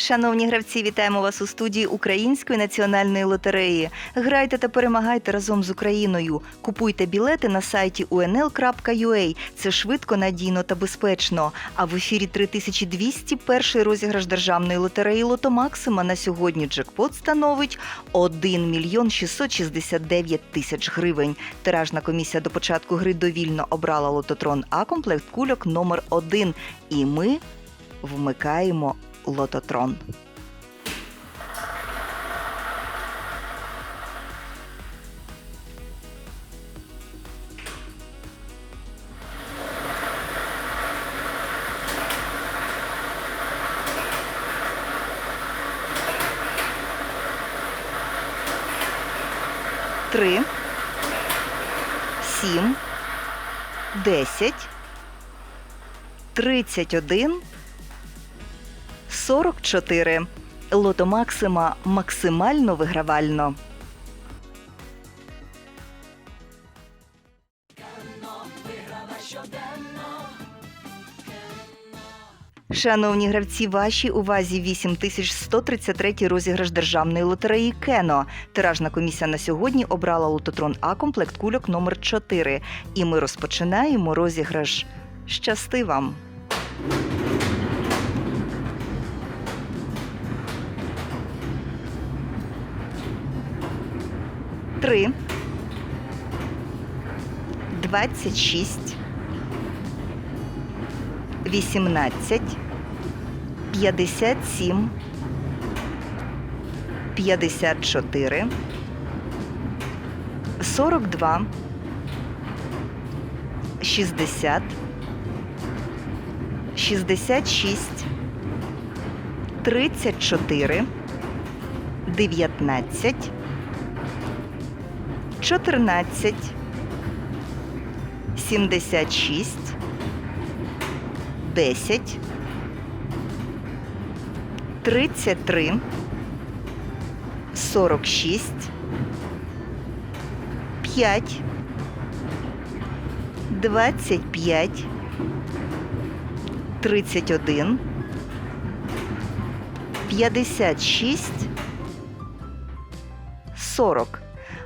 Шановні гравці, вітаємо вас у студії Української національної лотереї. Грайте та перемагайте разом з Україною. Купуйте білети на сайті unl.ua. Це швидко, надійно та безпечно. А в ефірі 3201 розіграш державної лотереї Лото Максима на сьогодні джекпот становить 1 мільйон 669 тисяч гривень. Тиражна комісія до початку гри довільно обрала лототрон А комплект кульок номер 1 І ми вмикаємо лототрон. Три, сім, десять, тридцять один, сорок чотири. Лото Максима максимально вигравально. Шановні гравці, вашій увазі 8133 розіграш державної лотереї Кено. Тиражна комісія на сьогодні обрала лототрон А комплект кульок номер 4 І ми розпочинаємо розіграш. Щасти вам! 3, 26, 18, 57, 54, 42, 60, 66, 34, 19, 14, 76, 10, 33, 46, 5, 25, 31, 56, 40.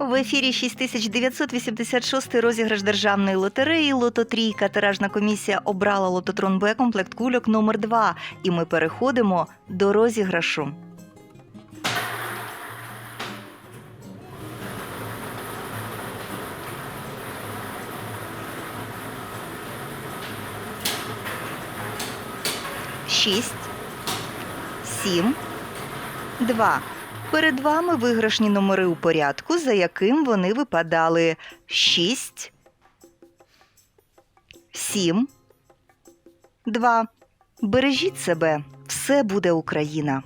В ефірі 6986 розіграш державної лотереї Лото Трійка. Тиражна комісія обрала лототрон Б комплект кульок номер 2 І ми переходимо до розіграшу. Шість, сім, два. Перед вами виграшні номери у порядку, за яким вони випадали 6, 7, 2. Бережіть себе, все буде Україна.